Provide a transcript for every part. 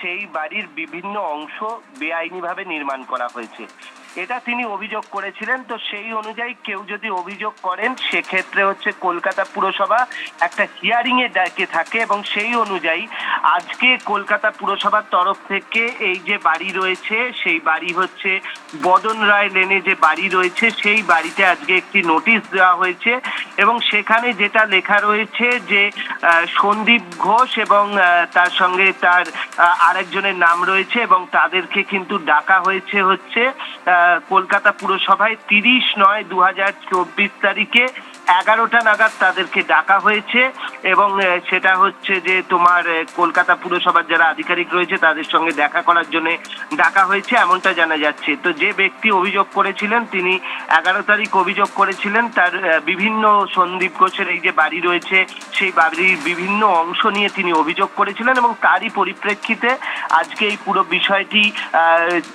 সেই বাড়ির বিভিন্ন অংশ বেআইনিভাবে নির্মাণ করা হয়েছে। এটা তিনি অভিযোগ করেছিলেন, তো সেই অনুযায়ী কেউ যদি অভিযোগ করেন, সেক্ষেত্রে হচ্ছে কলকাতা পুরসভা একটা হিয়ারিং এ ডাকে থাকে এবং সেই অনুযায়ী আজকে কলকাতা পুরসভার তরফ থেকে এই যে বাড়ি রয়েছে, সেই বাড়ি হচ্ছে বদন রায় লেনে যে বাড়ি রয়েছে, সেই বাড়িতে আজকে একটি নোটিশ দেওয়া হয়েছে এবং সেখানে যেটা লেখা রয়েছে যে সন্দীপ ঘোষ এবং তার সঙ্গে তার আরেকজনের নাম রয়েছে এবং তাদেরকে কিন্তু ডাকা হয়েছে হচ্ছে কলকাতা পুরসভায় তিরিশ নয় দু হাজার চব্বিশ তারিখে এগারোটা নাগাদ তাদেরকে ডাকা হয়েছে এবং সেটা হচ্ছে যে তোমার কলকাতা পুরসভার যারা আধিকারিক রয়েছে তাদের সঙ্গে দেখা করার জন্য ডাকা হয়েছে, এমনটা জানা যাচ্ছে। তো যে ব্যক্তি অভিযোগ করেছিলেন, তিনি এগারো তারিখ অভিযোগ করেছিলেন, তার বিভিন্ন সন্দীপ ঘোষের এই যে বাড়ি রয়েছে, সেই বাড়ির বিভিন্ন অংশ নিয়ে তিনি অভিযোগ করেছিলেন এবং তারই পরিপ্রেক্ষিতে আজকে এই পুরো বিষয়টি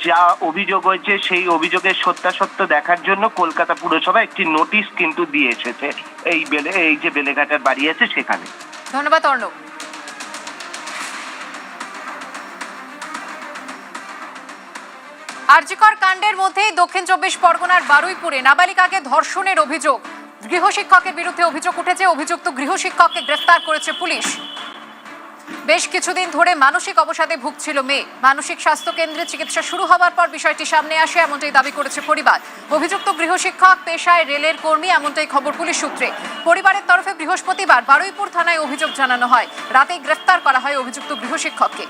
যা অভিযোগ হয়েছে, সেই অভিযোগের সত্যাসত্য দেখার জন্য কলকাতা পুরসভা একটি নোটিশ কিন্তু দিয়ে এসেছে। এই বেলে, এই যে বেলেঘাটার বাড়ি আছে সেখানে। ধন্যবাদ, অর্ণব। আরজিকর কাণ্ডের মধ্যেই দক্ষিণ চব্বিশ পরগনার বারুইপুরে নাবালিকাকে ধর্ষণের অভিযোগ। গৃহশিক্ষকের বিরুদ্ধে অভিযোগ উঠেছে, অভিযুক্ত গৃহশিক্ষককে গ্রেফতার করেছে পুলিশ। বেশ কিছুদিন ধরে মানসিক অবসাদে ভুগছিল মেয়ে। মানসিক স্বাস্থ্য কেন্দ্রে চিকিৎসা শুরু হওয়ার পর বিষয়টি সামনে আসে এমনটাই দাবি করেছে পরিবার। অভিযুক্ত গৃহশিক্ষক, পেশায় রেলের কর্মী, এমনটাই খবর পুলিশ সূত্রে। পরিবারের তরফে বৃহস্পতিবার বারুইপুর থানায় অভিযোগ জানানো হয়। রাতেই গ্রেফতার করা হয় অভিযুক্ত গৃহশিক্ষককে।